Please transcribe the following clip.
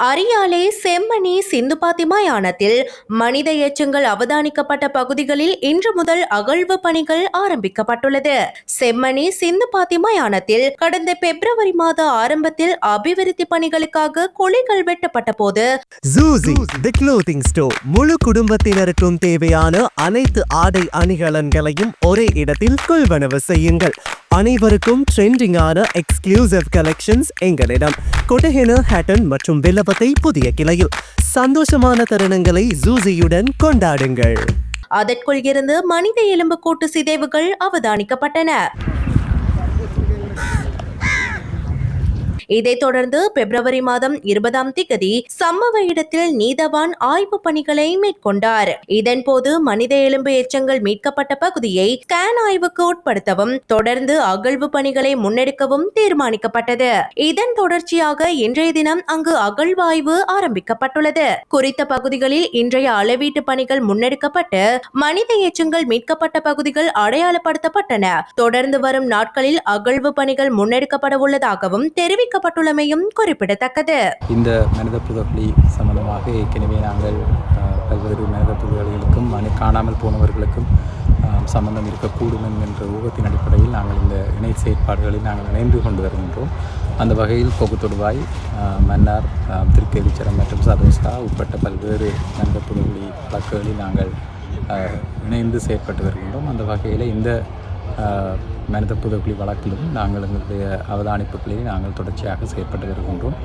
அரியாலை செம்மணி சிந்துபாத்தி யானத்தில் மனித எச்சங்கள் அவதானிக்கப்பட்ட பகுதிகளில் இன்று முதல் அகழ்வு பணிகள் ஆரம்பிக்கப்பட்டுள்ளது. செம்மணி சிந்துபாத்தி யானத்தில் கடந்த பிப்ரவரி மாத ஆரம்பத்தில் அபிவிருத்தி பணிகளுக்காக குழிகள் வெட்டப்பட்ட போது ஜூசி தி க்ளோத்திங் ஸ்டோர் முழு குடும்பத்தினருக்கும் தேவையான அனைத்து ஆடை அணிகலன்களையும் ஒரே இடத்தில் கொள்வனவு செய்யுங்கள். அனைவருக்கும் ட்ரெண்டிங்கான எக்ஸ்க்ளூசிவ் கலெக்ஷன்ஸ் எங்களிடம். கொட்டஹென ஹேட்டன் மற்றும் வில்லபத்தை புதிய கிளையில். சந்தோஷமான தருணங்களை ஜூசியுடன் கொண்டாடுங்கள். அதற்குள் இருந்து மனித எலும்புக்கூட்டு சிதைவுகள் அவதானிக்கப்பட்டன. இதைத் தொடர்ந்து பிப்ரவரி மாதம் இருபதாம் திகதி சம்பவ இடத்தில் நீதவான் ஆய்வு பணிகளை மேற்கொண்டார். இதன்போது மனித எலும்பு எச்சங்கள் மீட்கப்பட்ட பகுதியை ஸ்கேன் ஆய்வுக்கு உட்படுத்தவும் தொடர்ந்து அகழ்வு பணிகளை முன்னெடுக்கவும் தீர்மானிக்கப்பட்டது. இதன் தொடர்ச்சியாக இன்றைய தினம் அங்கு அகழ்வாய்வு ஆரம்பிக்கப்பட்டுள்ளது. குறித்த பகுதிகளில் இன்றைய அளவீட்டு பணிகள் முன்னெடுக்கப்பட்டு மனித எச்சங்கள் மீட்கப்பட்ட பகுதிகள் அடையாளப்படுத்தப்பட்டன. தொடர்ந்து வரும் நாட்களில் அகழ்வு பணிகள் முன்னெடுக்கப்பட உள்ளதாகவும் தெரிவிக்கப்பட்டுள்ளமையும் குறிப்பிடத்தக்கது. இந்த மனித புதகுழி சம்பந்தமாக ஏற்கனவே நாங்கள் பல்வேறு மனித புதகுலிகளுக்கும் காணாமல் போனவர்களுக்கும் சம்பந்தம் இருக்கக்கூடும் என்கின்ற ஊகத்தின் அடிப்படையில் நாங்கள் இந்த இணை செயற்பாடுகளில் நாங்கள் இணைந்து கொண்டு வருகின்றோம். அந்த வகையில் கொகுத்தொடுவாய் மன்னார் அஹ், மற்றும் சதோஸ்கா உட்பட்ட பல்வேறு மனித புதகுழி வழக்குகளில் நாங்கள் இணைந்து செயற்பட்டு வருகின்றோம். அந்த வகையில் இந்த மனித புதகுழி வழக்கிலும் நாங்கள் எங்களுடைய அவதானிப்புகளை நாங்கள் தொடர்ச்சியாக செயற்பட்டு வருகின்றோம்.